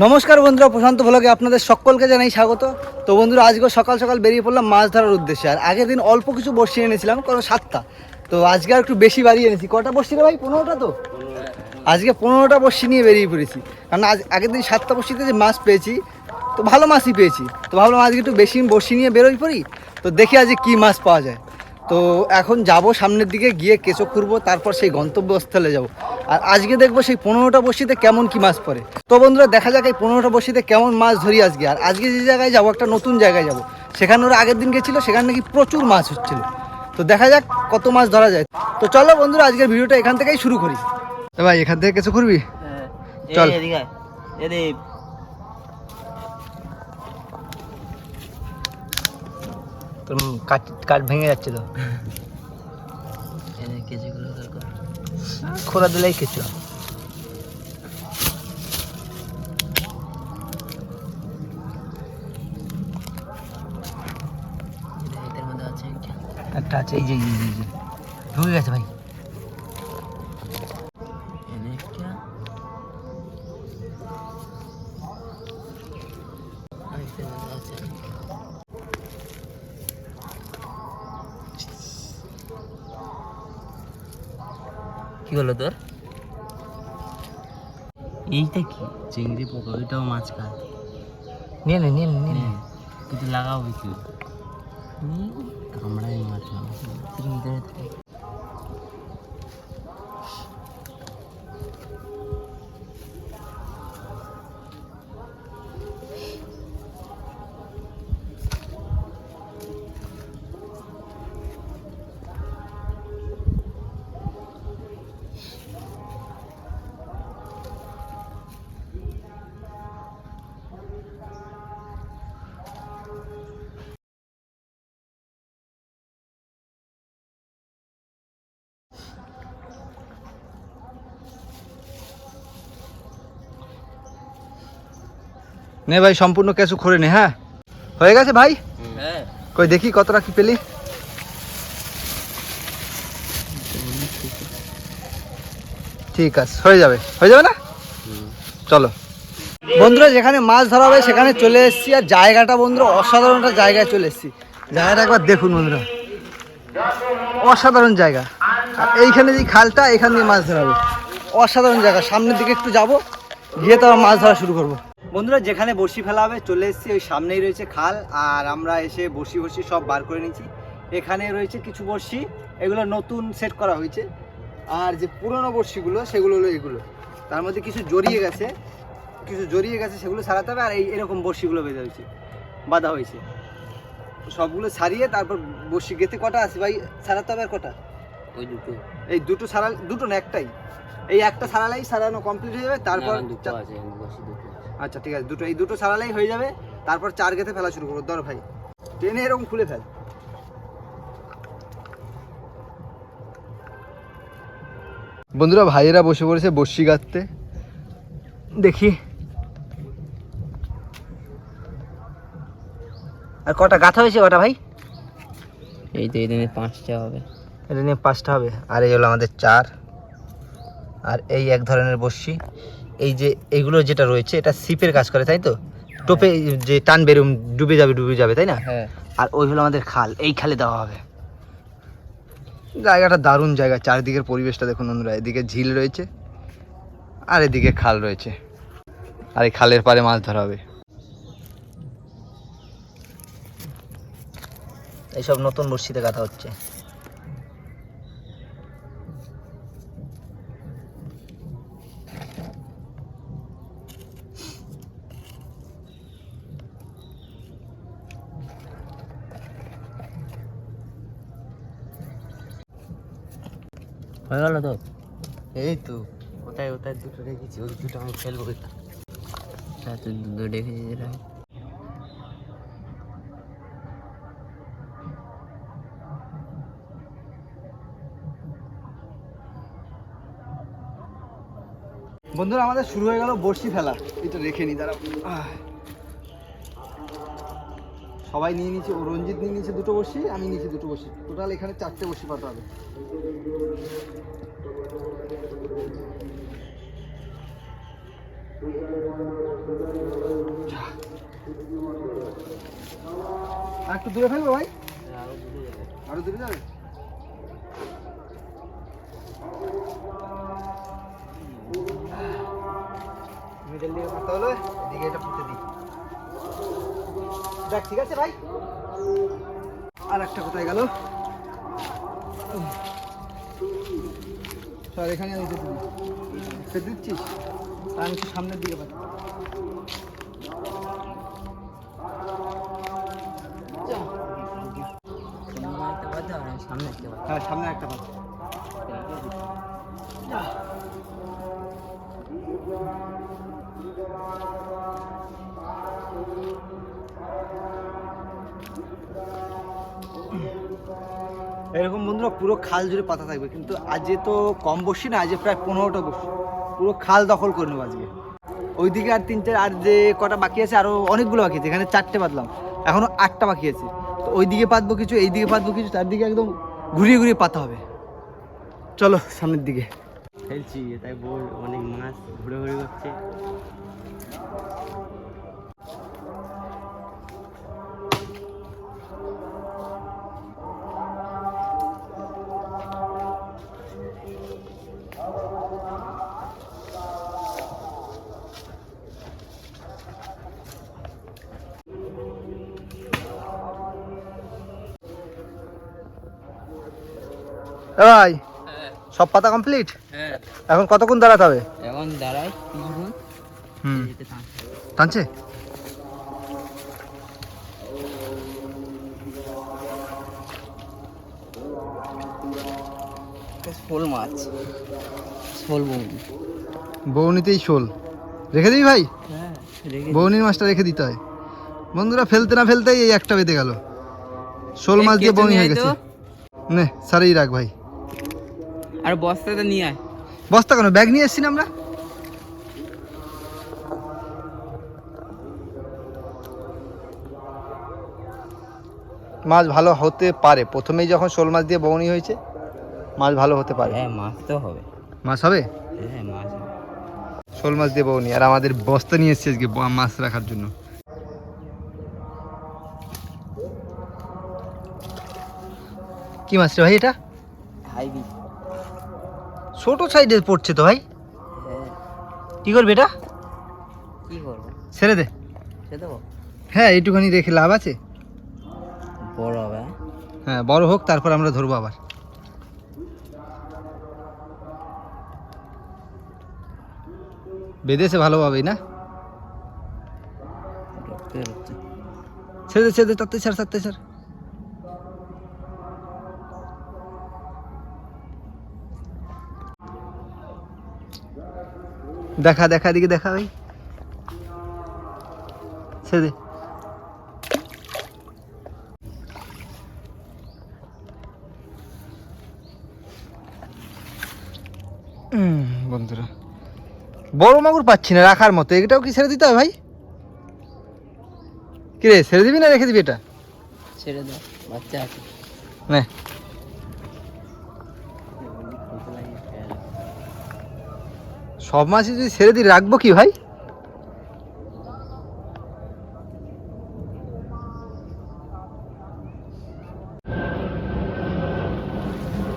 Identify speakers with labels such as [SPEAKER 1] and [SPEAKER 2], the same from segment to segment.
[SPEAKER 1] নমস্কার বন্ধুরা, প্রশান্ত ভ্লগে আপনাদের সকলকে জানাই স্বাগত। তো বন্ধুরা আজকে সকাল সকাল বেরিয়ে পড়লাম মাছ ধরার উদ্দেশ্যে। আর আগের দিন অল্প কিছু বসি এনেছিলাম, কারণ সাতটা। তো আজকে আর একটু বেশি বাড়িয়ে এনেছি। কটা বসছি রে ভাই? পনেরোটা তো? আজকে পনেরোটা বসি নিয়ে বেরিয়ে পড়েছি। কারণ আজ আগের দিন সাতটা বসিতে যে মাছ পেয়েছি, তো ভালো মাছই পেয়েছি। তো ভাবলাম আজকে একটু বেশি বসি নিয়ে বেরোই পড়ি। তো দেখি আজকে কী মাছ পাওয়া যায়। তো এখন যাব সামনের দিকে গিয়ে কেঁচো খুঁড়বো তারপর সেই গন্তব্যস্থলে যাব। আর আজকে দেখব সেই পনেরোটা বসিতে কেমন কি মাছ পড়ে। তো বন্ধুরা দেখা যাক এই পনেরোটা বসিতে কেমন মাছ ধরি আজকে। আর আজকে যে জায়গায় যাব একটা নতুন জায়গায় যাব। সেখানে ওরা আগের দিন গেছিল সেখানে নাকি প্রচুর মাছ হচ্ছিল। তো দেখা যাক কত মাছ ধরা যায়। তো চলো বন্ধুরা আজকের ভিডিওটা এখান থেকেই শুরু করি। ভাই এখান থেকে কেঁচো খুঁড়বি চল।
[SPEAKER 2] চল এদিকে।
[SPEAKER 1] তোর কাঠ কাঠ ভেঙে যাচ্ছে তো
[SPEAKER 2] কেজিগুলো
[SPEAKER 1] খোলা দিলেই
[SPEAKER 2] কিছু একটা।
[SPEAKER 1] আছে এই যে ঢুকে গেছে ভাই।
[SPEAKER 2] হলো তোর? এইটা কি? চিংড়ি পোকা ওইটাও মাছ খায়
[SPEAKER 1] নিয়ে নে নিয়ে নে নিয়ে নে।
[SPEAKER 2] কিছু লাগাবো কিছু কামড়াই মাছ
[SPEAKER 1] নে ভাই সম্পূর্ণ কেঁচো করে নে হ্যাঁ? হয়ে গেছে ভাই?
[SPEAKER 2] হ্যাঁ।
[SPEAKER 1] কই দেখি কতটা কি পেলি। ঠিক আছে হয়ে যাবে। হয়ে যাবে না? চলো। বন্ধুরা যেখানে মাছ ধরা হবে সেখানে চলে এসেছি। আর জায়গাটা বন্ধুরা অসাধারণ একটা জায়গায় চলে এসেছি। জায়গাটা একবার দেখুন বন্ধুরা। অসাধারণ জায়গা। আর এইখানে যে খালটা এখান দিয়ে মাছ ধরা হবে অসাধারণ জায়গা। সামনের দিকে একটু যাব গিয়ে তো মাছ ধরা শুরু করব। বন্ধুরা যেখানে বসি ফেলা হবে চলে এসেছি। ওই সামনেই রয়েছে খাল আর আমরা এসে বসি বসি সব বার করে নিয়েছি। এখানে রয়েছে কিছু বড়শি এগুলো নতুন সেট করা হয়েছে। আর যে পুরনো বড়শিগুলো সেগুলো হলো এগুলো। তার মধ্যে কিছু জড়িয়ে গেছে কিছু জড়িয়ে গেছে সেগুলো সারাতে হবে আর এই এরকম বড়শিগুলো বেঁধে হয়েছে বাঁধা হয়েছে। সবগুলো সারিয়ে তারপর বড়শি গেতে কটা আছে ভাই? সারাতে হবে আর কটা?
[SPEAKER 2] ওই দুটো।
[SPEAKER 1] এই দুটো সারাল দুটো না একটাই? এই একটা সারালেই সারানো কমপ্লিট হয়ে যাবে তারপর
[SPEAKER 2] দুটো আছে বসে দুটো।
[SPEAKER 1] আচ্ছা ঠিক আছে দুটো এই দুটো সারালেই হয়ে যাবে। তারপর চার গেতে ফেলা শুরু করব ধর ভাই। টেনে এরকম খুলে ফেল। বন্ধুরা ভাইয়েরা বসে পড়েছে বসি গাঁততে দেখি। আর কটা গাঁথা হয়েছে কটা ভাই?
[SPEAKER 2] এই তো এই দিনে পাঁচটা হবে।
[SPEAKER 1] এটা নিয়ে পাঁচটা হবে। আর এই হলো আমাদের চার। আর এই এক ধরনের বসি এই যে এইগুলো যেটা রয়েছে এটা সিপের কাজ করে তাই তো? টোপে যে টান বেরুম ডুবে যাবে ডুবে যাবে তাই না?
[SPEAKER 2] হ্যাঁ।
[SPEAKER 1] আর ওই হলো আমাদের খাল এই খালে দেওয়া হবে। জায়গাটা দারুণ জায়গা চারিদিকের পরিবেশটা দেখুন বন্ধুরা এদিকে ঝিল রয়েছে আর এদিকে খাল রয়েছে। আর এই খালের পারে মাছ ধরা হবে। এইসব নতুন বর্ষিতে গাথা হচ্ছে।
[SPEAKER 2] হয়ে গেল তো?
[SPEAKER 1] এই তো
[SPEAKER 2] ওটাই ওটাই দুটো রেখেছি ওই দুটো আমি ফেলব হ্যাঁ তুই দুটো রেখেছিস যেটা
[SPEAKER 1] বন্ধুরা আমাদের শুরু হয়ে গেল বড়শি ফেলা। এটা রেখে নি তারা সবাই নিয়ে নিয়েছে ও রঞ্জিত নিয়ে নিয়েছে দুটো বসি আমি নিয়েছি দুটো বসি টোটাল এখানে চারটে বসি পাতা হবে। আর একটু দূরে ফেলব ভাই? হ্যাঁ, আরও দূরে যাবে? দেখ ঠিক আছে, ভাই। আর একটা কোথায় গেল? চল এখানে আমি দিই সে দিচ্ছিস? আর আমি সামনের দিকে পাচ্ছি। হ্যাঁ সামনে একটা পাচ্ছি। এরকম বন্ধুরা পুরো খাল জুড়ে পাতা থাকবে, কিন্তু আজকে তো কম বসি না, আজকে প্রায় পনেরোটা বসি। পুরো খাল দখল করে নেব আজকে। ওইদিকে আর তিন চার, আর যে কটা বাকি আছে আরও অনেকগুলো বাকি আছে, এখানে চারটে পাতলাম এখনও আটটা বাকি আছে। তো ওইদিকে পাতবো কিছু, এইদিকে পাতবো কিছু চারদিকে একদম ঘুরিয়ে ঘুরিয়ে পাতা হবে। চলো, সামনের দিকে।
[SPEAKER 2] খেলছি তাই বল, অনেক মাছ ঘুরে ঘুরে করছে
[SPEAKER 1] ভাই সব পাতা কমপ্লিট
[SPEAKER 2] হ্যাঁ।
[SPEAKER 1] এখন কতক্ষণ দাঁড়াতে হবে?
[SPEAKER 2] এখন দাঁড়াই
[SPEAKER 1] হুম। টানছে।
[SPEAKER 2] শোল মাছ। শোল বৌদি
[SPEAKER 1] বৌনিতেই শোল। রেখে দিবি ভাই?
[SPEAKER 2] হ্যাঁ
[SPEAKER 1] বৌনির মাছটা রেখে দিতে হয়। বন্ধুরা ফেলতে না ফেলতেই এই একটা বেঁধে গেল। শোল মাছ দিয়ে বৌনি হয়ে গেছে। নে সারেই রাখ ভাই।
[SPEAKER 2] আর বস্তাটা নিয়ে আয়।
[SPEAKER 1] বস্তা কেন? ব্যাগ নিয়ে এসছি না আমরা। মাছ ভালো হতে পারে। প্রথমেই যখন শোল মাছ দিয়ে বৌনি হয়েছে মাছ ভালো হতে পারে।
[SPEAKER 2] হ্যাঁ মাছ তো হবে।
[SPEAKER 1] মাছ হবে?
[SPEAKER 2] হ্যাঁ মাছ
[SPEAKER 1] শোল মাছ দিয়ে বৌনি আর আমাদের বস্তা নিয়ে এসছি আজকে মাছ রাখার জন্য। কি মাছ রে ভাই এটা?
[SPEAKER 2] হাইবি
[SPEAKER 1] ছোট সাইডে পড়ছে তো ভাই? কি করবে এটা?
[SPEAKER 2] কি করব?
[SPEAKER 1] ছেড়ে দে।
[SPEAKER 2] দেবো?
[SPEAKER 1] হ্যাঁ এইটুখানি রেখে লাভ আছে।
[SPEAKER 2] বড় হবে হ্যাঁ?
[SPEAKER 1] হ্যাঁ বড় হোক তারপর আমরা ধরবো আবার। বেঁধেছে ভালোভাবেই না? ছেড়ে দে ছেড়ে দে তাতে ছাড় তাতে ছাড়। দেখা দেখা দিকে দেখা ভাই ছেড়ে দে। বন্ধুরা বড় মাগুর পাচ্ছি না রাখার মতো। এটাও কি ছেড়ে দিতে হবে ভাই? কি রে ছেড়ে দিবি না রেখে দিবি এটা?
[SPEAKER 2] ছেড়ে দাও বাচ্চা আছে।
[SPEAKER 1] নে। সব মাছই যদি ছেড়ে দিই রাখব কি ভাই?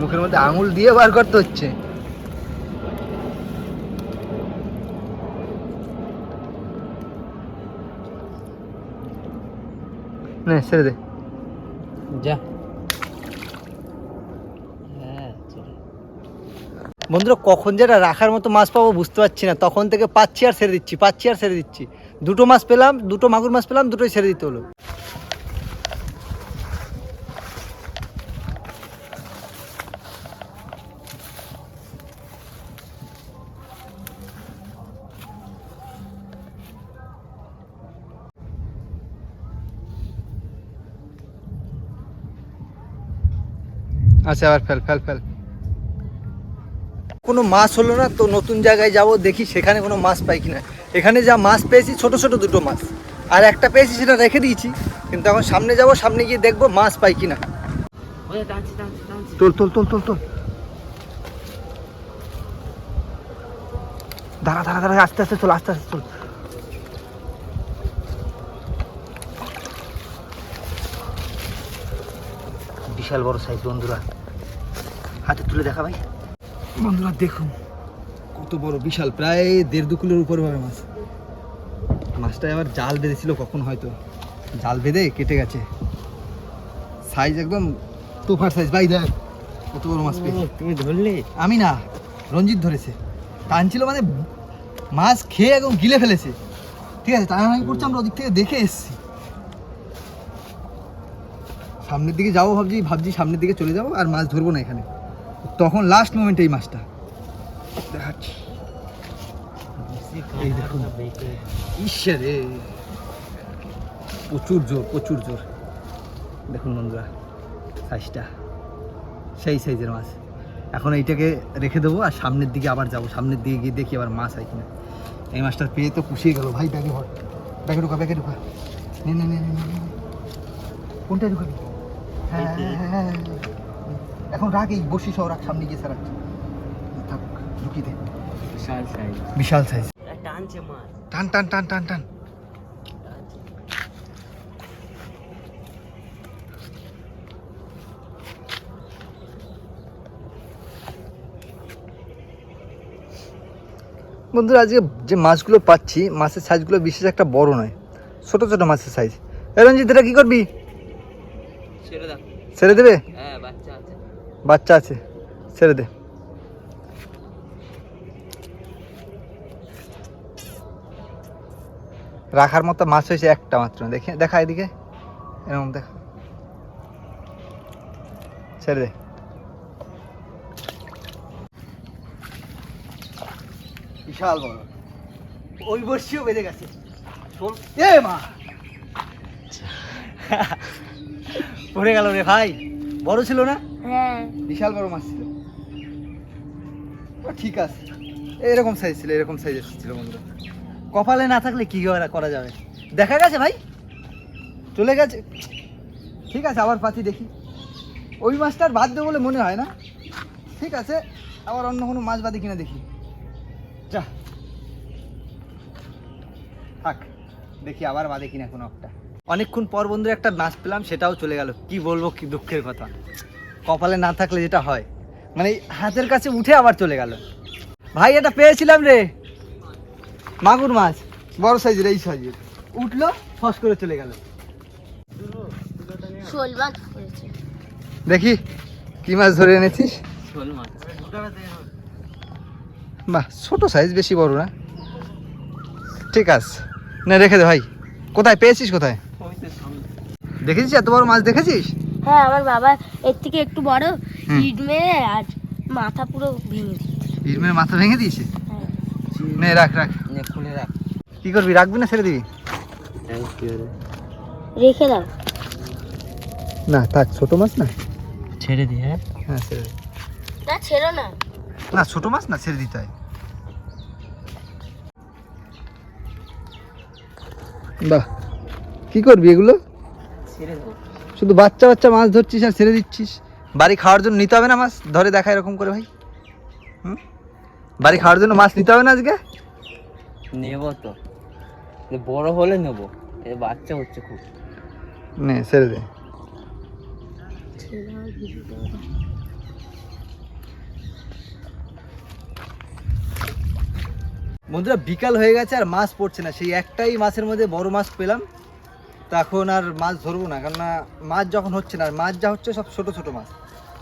[SPEAKER 1] মুখের মধ্যে আঙুল দিয়ে বার করতে হচ্ছে। নে, ছেড়ে দে।
[SPEAKER 2] যা হ্যাঁ ছেড়ে
[SPEAKER 1] বন্ধুরা, কখন যেটা রাখার মতো মাছ পাবো বুঝতে পারছি না। তখন থেকে পাচ্ছি আর ছেড়ে দিচ্ছি, পাচ্ছি আর ছেড়ে দিচ্ছি। দুটো মাছ পেলাম, দুটো মাগুর মাছ পেলাম, দুটোই ছেড়ে দিতে হলো। আচ্ছা আবার ফেল ফেল ফেল। কোনো মাছ হলো না তো নতুন জায়গায় যাব দেখি সেখানে কোনো মাছ পাই কিনা। এখানে যা মাছ পেয়েছি ছোট ছোট দুটো মাছ। আর একটা পেয়েছি সেটা রেখে দিয়েছি। কিন্তু এখন সামনে যাব সামনে গিয়ে দেখব মাছ পাই কিনা। তোল তোল তোল তোল তোল। দাঁড়া দাঁড়া দাঁড়া আস্তে আস্তে চল আস্তে আস্তে চল বিশাল বড় সাইজ বন্ধুরা। হাতে তুলে দেখা ভাই। বন্ধুরা দেখুন। কত বড় বিশাল প্রায় দেড় দু কিলোর উপর হবে মাছ। মাছটা এবার জাল বেঁধেছিল কখন হয়তো। জাল বেঁধে কেটে গেছে। সাইজ একদম তোফার সাইজ ভাই দেখ কত বড় মাছ পেয়েছে।
[SPEAKER 2] তুমি ধরলে?
[SPEAKER 1] আমি না রঞ্জিত ধরেছে। টানছিল মানে মাছ খেয়ে একদম গিলে ফেলেছে। ঠিক আছে টানাটানি করছে আমরা ওদিক থেকে দেখে এসেছি। সামনের দিকে যাব ভাবছি ভাবছি সামনের দিকে চলে যাব আর মাছ ধরবো না এখানে। তখন লাস্ট মোমেন্টে এই মাছটা। দেখাচ্ছি। এই দেখুন। ঈশ্বরে প্রচুর জোর প্রচুর জোর। দেখুন বন্ধুরা সাইজটা সেই সাইজের মাছ। এখন এইটাকে রেখে দেবো আর সামনের দিকে আবার যাব। সামনের দিকে গিয়ে দেখি আবার মাছ হয় কিনা। এই মাছটা পেয়ে তো পুষিয়ে গেল। ভাই ব্যাগে ভর ব্যাগে ঢুকা ব্যাগে ঢুকা। নে। কোনটা ঢুকাবি? হ্যাঁ, হ্যাঁ, হ্যাঁ, হ্যাঁ। এখন রাখ এই বসি সহ রাখ সামনে গিয়ে সারাচ্ছি। থাক ঢুকি দে।
[SPEAKER 2] বিশাল সাইজ
[SPEAKER 1] বিশাল সাইজ
[SPEAKER 2] টানছে মাছ।
[SPEAKER 1] টান টান টান টান টান। বন্ধুরা আজকে যে মাছগুলো পাচ্ছি মাছের সাইজগুলো বিশেষ একটা বড় নয়। ছোট ছোট মাছের সাইজ এ রঞ্জিত এটা কি করবি?
[SPEAKER 2] ছেড়ে
[SPEAKER 1] দেবে?
[SPEAKER 2] হ্যাঁ বাচ্চা
[SPEAKER 1] বাচ্চা আছে ছেড়ে দে। রাখার মতো মাছ হয়েছে একটা মাত্র। দেখে দেখা এদিকে। এরকম দেখা। ছেড়ে দে। বিশাল বড়। ওই বর্ষিও বেঁধে গেছে। এ মা! পড়ে গেল রে ভাই। বড় ছিল না?
[SPEAKER 3] হ্যাঁ।
[SPEAKER 1] বিশাল বড় মাছ ছিল। ঠিক আছে। এরকম সাইজ ছিল, এরকম সাইজ ছিল বন্ধুরা কপালে না থাকলে কি করা- করা যাবে? দেখা গেছে ভাই। চলে গেছে। ঠিক আছে, আবার পাতি দেখি। ওই মাছটার বাদ দেবো বলে মনে হয় না। ঠিক আছে, আবার অন্য কোনো মাছ বাদে কিনে দেখি। যা। থাক, দেখি আবার বাদে কিনা কোনো একটা। অনেকক্ষণ পর বন্ধুরা একটা মাছ পেলাম, সেটাও চলে গেল। কি বলব, কি দুঃখের কথা। কপালে না থাকলে যেটা হয়। মানে হাতের কাছে উঠে আবার চলে গেল। ভাই এটা পেয়েছিলাম রে। মাগুর মাছ। বড় সাইজের এই সাইজের। উঠল ফস করে চলে গেল। দেখি কি মাছ ধরে এনেছিস? বাহ ছোট সাইজ বেশি বড় না? ঠিক আছে। না রেখে দে ভাই। কোথায়? পেয়েছিস কোথায়? দেখেছিস এত বড় মাছ দেখেছিস?
[SPEAKER 3] হ্যাঁ আমার বাবা এর থেকে একটু বড়। ইট মেরে আর মাথা পুরো ভেঙে দিয়েছে।
[SPEAKER 1] ইরমের মাথা ভেঙে দিয়েছে?
[SPEAKER 3] হ্যাঁ।
[SPEAKER 1] নে রাখ রাখ।
[SPEAKER 2] নে খুলে রাখ।
[SPEAKER 1] কি করবি রাখবি না ছেড়ে দিবি?
[SPEAKER 3] রেখে দাও।
[SPEAKER 1] না থাক ছোট মাছ না।
[SPEAKER 2] ছেড়ে দি হ্যাঁ?
[SPEAKER 1] হ্যাঁ ছেড়ে দে।
[SPEAKER 3] না ছেড়ো না।
[SPEAKER 1] না ছোট মাছ না ছেড়ে দিতে হয়। বাহ। কি করবি এগুলো?
[SPEAKER 2] ছেড়ে দেবো
[SPEAKER 1] শুধু বাচ্চা বাচ্চা মাছ ধরছিস আর ছেড়ে দিচ্ছিস। বাড়ি খাওয়ার জন্য নিতে হবে না মাছ? ধরে দেখা এরকম করে ভাই। হুম? বাড়ি খাওয়ার জন্য মাছ নিতে হবে না আজকে?
[SPEAKER 2] নেব তো। বড় হলে নেব। এ বাচ্চা হচ্ছে খুব।
[SPEAKER 1] নে ছেড়ে দে। বন্ধুরা বিকাল হয়ে গেছে আর মাছ পড়ছে না। সেই একটাই মাছের মধ্যে বড় মাছ পেলাম। তখন আর মাছ ধরবো না কেননা মাছ যখন হচ্ছে না আর মাছ যা হচ্ছে সব ছোট ছোট মাছ।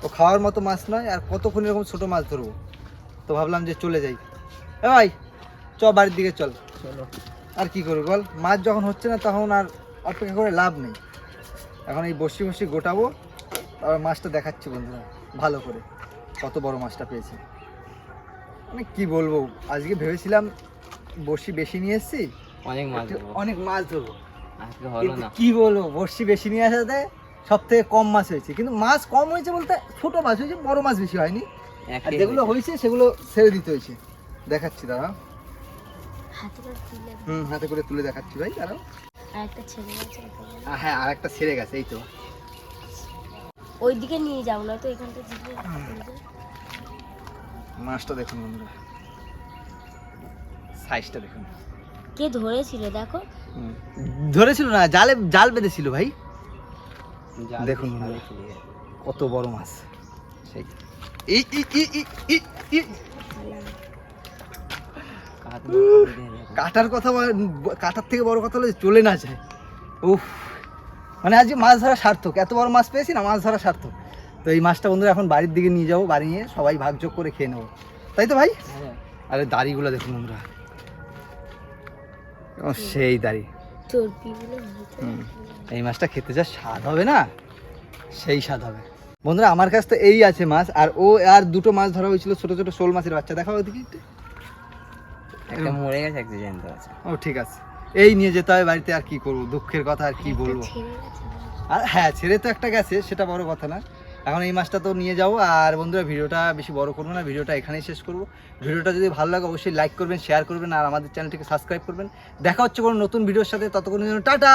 [SPEAKER 1] তো খাওয়ার মতো মাছ নয় আর কতক্ষণ এরকম ছোট মাছ ধরবো? তো ভাবলাম যে চলে যাই। এ ভাই চ বাড়ির দিকে চল।
[SPEAKER 2] চলো।
[SPEAKER 1] আর কি করবি বল? মাছ যখন হচ্ছে না তখন আর অপেক্ষা করে লাভ নেই। এখন এই বসি বসি গোটাবো আর মাছটা দেখাচ্ছি বন্ধুরা ভালো করে। কত বড় মাছটা পেয়েছি। মানে কি বলব আজকে ভেবেছিলাম বসি বেশি নিয়ে এসেছি
[SPEAKER 2] অনেক মাছ
[SPEAKER 1] অনেক মাছ ধরবো।
[SPEAKER 2] আজকে হলো না।
[SPEAKER 1] কি বলব বর্ষি বেশি নিয়ে আসাতে সব থেকে কম মাছ হয়েছে। কিন্তু মাছ কম হয়েছে বলতে ছোট মাছ হয়েছে বড় মাছ বেশি হয়নি। আর যেগুলো
[SPEAKER 2] হয়েছে।
[SPEAKER 1] সেগুলো ছেড়ে দিতে হয়েছে। দেখাচ্ছি দাঁড়া
[SPEAKER 3] হাতে করে তুলে দাও।
[SPEAKER 1] হুম হাতে করে তুলে দেখাচ্ছি ভাই দাঁড়াও।
[SPEAKER 3] আর একটা ছেড়ে গেছে এখানে।
[SPEAKER 1] আহ, হ্যাঁ আর একটা ছেড়ে গেছে এই তো।
[SPEAKER 3] ওইদিকে নিয়ে যাও না তো এখানটা
[SPEAKER 1] মাছটা দেখুন বন্ধুরা। সাইজটা দেখুন।
[SPEAKER 3] কে ধরেছিল দেখো?
[SPEAKER 1] ধরেছিল না জালে জাল বেঁধেছিল ভাই। দেখুন। কত বড় মাছ। সেই। ই ই ই ই ই কাটার কথা কাটার থেকে বড় কথা হলো চলে না যায়। উফ। মানে আজকে মাছ ধরা সার্থক। এত বড় মাছ পেয়েছি না মাছ ধরা সার্থক। তো এই মাছটা বন্ধুরা এখন বাড়ির দিকে নিয়ে যাব বাড়ি নিয়ে সবাই ভাগযোগ করে খেয়ে নেব। তাই তো ভাই? আরে দাড়িগুলো দেখুন বন্ধুরা। ও, সেই দাড়ি। হুম। এই মাছটা খেতে যা স্বাদ হবে না? সেই স্বাদ হবে। বন্ধুরা আমার কাছে তো এই আছে মাছ আর ও আর দুটো মাছ ধরা হয়েছিল ছোট ছোট শোল মাছের বাচ্চা। দেখাও ওদিকে একটা।
[SPEAKER 2] মরে গেছে একটা জ্যান্ত আছে।
[SPEAKER 1] ও ঠিক আছে। এই নিয়ে যেতে হবে বাড়িতে আর কি করব? দুঃখের কথা আর কি বলব? আর হ্যাঁ ছেড়ে তো একটা গেছে সেটা বড় কথা না। এখন এই মাছটা তো নিয়ে যাব। আর বন্ধুরা, ভিডিওটা বেশি বড় করব না, ভিডিওটা এখানেই শেষ করব। ভিডিওটা যদি ভালো লাগে, অবশ্যই লাইক করবেন শেয়ার করবেন, আর আমাদের চ্যানেলটিকে সাবস্ক্রাইব করবেন। দেখা হচ্ছে কোনো নতুন ভিডিওর সাথে ততক্ষণ টাটা!